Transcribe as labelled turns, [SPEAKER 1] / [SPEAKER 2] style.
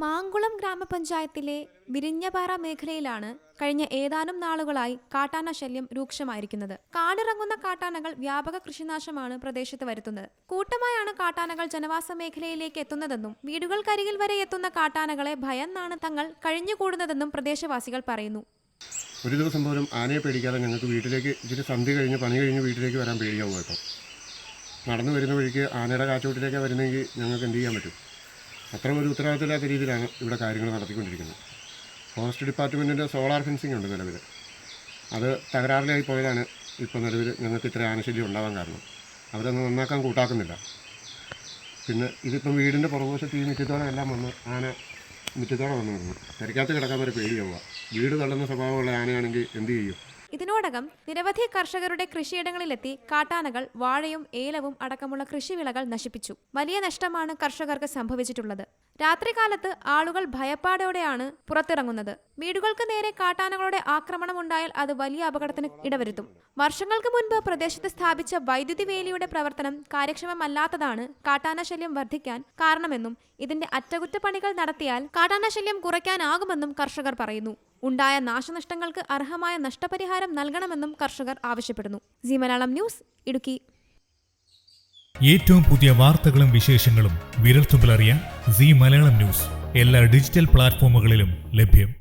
[SPEAKER 1] മാങ്കുളം ഗ്രാമപഞ്ചായത്തിലെ വിരിഞ്ഞപാറ മേഖലയിലാണ് കഴിഞ്ഞ ഏതാനും നാളുകളായി കാട്ടാന ശല്യം രൂക്ഷമായിരിക്കുന്നത്. കാടിറങ്ങുന്ന കാട്ടാനകൾ വ്യാപക കൃഷിനാശമാണ് പ്രദേശത്ത് വരുത്തുന്നത്. കൂട്ടമായാണ് കാട്ടാനകൾ ജനവാസ മേഖലയിലേക്ക് എത്തുന്നതെന്നും വീടുകൾക്കരികിൽ വരെ എത്തുന്ന കാട്ടാനകളെ ഭയന്നാണ് തങ്ങൾ കഴിഞ്ഞുകൂടുന്നതെന്നും പ്രദേശവാസികൾ പറയുന്നു.
[SPEAKER 2] ഒരു ദിവസം പോലും ആനയെ പേടിക്കാതെ ഞങ്ങൾക്ക് വീട്ടിലേക്ക് ഇച്ചിരി സന്ധി കഴിഞ്ഞ് പണി കഴിഞ്ഞ് വീട്ടിലേക്ക് വരാൻ പേടിയാവുക കേട്ടോ. നടന്നു വരുന്ന വഴിക്ക് ആനയുടെ കാച്ചോട്ടിലേക്കാണ് വരുന്നതെങ്കിൽ ഞങ്ങൾക്ക് എന്ത് ചെയ്യാൻ പറ്റും? അത്ര ഒരു ഉത്തരവാദിത്തമില്ലാത്ത രീതിയിലാണ് ഇവിടെ കാര്യങ്ങൾ നടത്തിക്കൊണ്ടിരിക്കുന്നത്. ഫോറസ്റ്റ് ഡിപ്പാർട്ട്മെന്റിന്റെ സോളാർ ഫെൻസിംഗ് ഉണ്ട് നിലവിൽ അത് തകരാറിലായി പോയതാണ് ഇപ്പോൾ നിലവിൽ ഞങ്ങൾക്ക് ഇത്ര ആനശല്യം ഉണ്ടാവാൻ കാരണം. അവരൊന്ന് നന്നാക്കാൻ കൂട്ടാക്കുന്നില്ല. പിന്നെ ഇതിപ്പം വീടിന്റെ പുറകുവശത്ത് ഈ മുറ്റത്തോടെ എല്ലാം വന്ന് ആന മുറ്റത്തോടെ വന്നു നിന്നു. തിരക്കകത്ത് കിടക്കാൻ വരെ പേടിയാവുക. വീട് തള്ളുന്ന സ്വഭാവമുള്ള ആനയാണെങ്കിൽ എന്ത് ചെയ്യും?
[SPEAKER 1] ഇതിനോടകം നിരവധി കർഷകരുടെ കൃഷിയിടങ്ങളിലെത്തി കാട്ടാനകൾ വാഴയും ഏലവും അടക്കമുള്ള കൃഷിവിളകൾ നശിപ്പിച്ചു. വലിയ നഷ്ടമാണ് കർഷകർക്ക് സംഭവിച്ചിട്ടുള്ളത്. രാത്രികാലത്ത് ആളുകൾ ഭയപ്പാടോടെയാണ് പുറത്തിറങ്ങുന്നത്. വീടുകൾക്ക് നേരെ കാട്ടാനകളുടെ ആക്രമണം ഉണ്ടായാൽ അത് വലിയ അപകടത്തിന് ഇടവരുത്തും. വർഷങ്ങൾക്ക് മുൻപ് പ്രദേശത്ത് സ്ഥാപിച്ച വൈദ്യുതി വേലിയുടെ പ്രവർത്തനം കാര്യക്ഷമമല്ലാത്തതാണ് കാട്ടാനശല്യം വർദ്ധിക്കാൻ കാരണമെന്നും ഇതിന്റെ അറ്റകുറ്റപ്പണികൾ നടത്തിയാൽ കാട്ടാനശല്യം കുറയ്ക്കാനാകുമെന്നും കർഷകർ പറയുന്നു. ഉണ്ടായ നാശനഷ്ടങ്ങൾക്ക് അർഹമായ നഷ്ടപരിഹാരം നൽകണമെന്നും കർഷകർ ആവശ്യപ്പെടുന്നു. C Malayalam news Idukki.
[SPEAKER 3] ഏറ്റവും പുതിയ വാർത്തകളും വിശേഷങ്ങളും വിരൽത്തുമ്പിലറിയാൻ സി മലയാളം ന്യൂസ്. എല്ലാ ഡിജിറ്റൽ പ്ലാറ്റ്ഫോമുകളിലും ലഭ്യം.